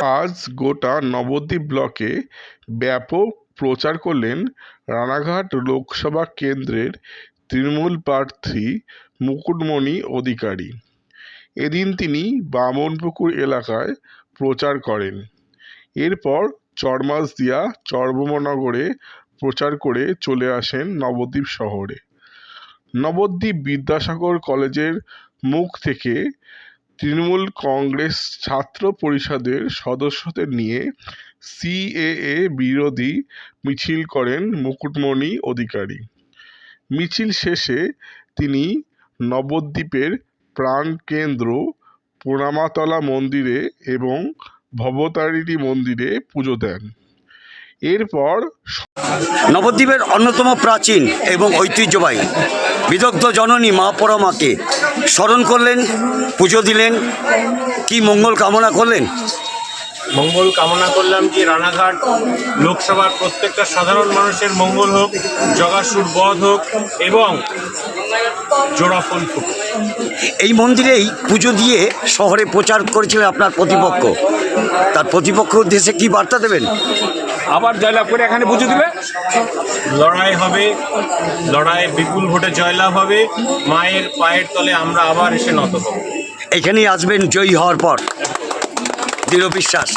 আজ গোটা নবদ্বীপ ব্লকে ব্যাপক প্রচার করলেন রানাঘাট লোকসভা কেন্দ্রের তৃণমূল প্রার্থী মুকুটমণি অধিকারী। এদিন তিনি বামনপুকুর এলাকায় প্রচার করেন। এরপর চরমাসদিয়া চর্বমনগরে প্রচার করে চলে আসেন নবদ্বীপ শহরে। নবদ্বীপ বিদ্যাসাগর কলেজের মুখ থেকে তৃণমূল কংগ্রেস ছাত্র পরিষদের সদস্যদের নিয়ে সিএএ বিরোধী মিছিল করেন মুকুটমণি অধিকারী। মিছিল শেষে তিনি নবদ্বীপের প্রাণকেন্দ্র, পোড়ামাতলা মন্দিরে এবং ভবতারিণী মন্দিরে পুজো দেন। এরপর নবদ্বীপের অন্যতম প্রাচীন এবং ঐতিহ্যবাহী বিদগ্ধ জননী মা পরমাকে স্মরণ করলেন পুজো দিলেন কি মঙ্গল কামনা করলেন? মঙ্গল কামনা করলাম যে রানাঘাট লোকসভার প্রত্যেকটা সাধারণ মানুষের মঙ্গল হোক জগাসুর বধ হোক এবং জোড়াফুল ফুট এই মন্দিরেই পুজো দিয়ে শহরে প্রচার করেছিলেন আপনার প্রতিপক্ষ। তার প্রতিপক্ষ উদ্দেশ্যে কি বার্তা দেবেন? আবার জয়লাভ করে এখানে পুজো দেবে? লড়াই হবে লড়াই বিপুল ভোটে জয়লাভ হবে মায়ের পায়ের তলে আমরা আবার এসে নত হব। এখানেই আসবেন জয়ী হওয়ার পর। দৃঢ় বিশ্বাস।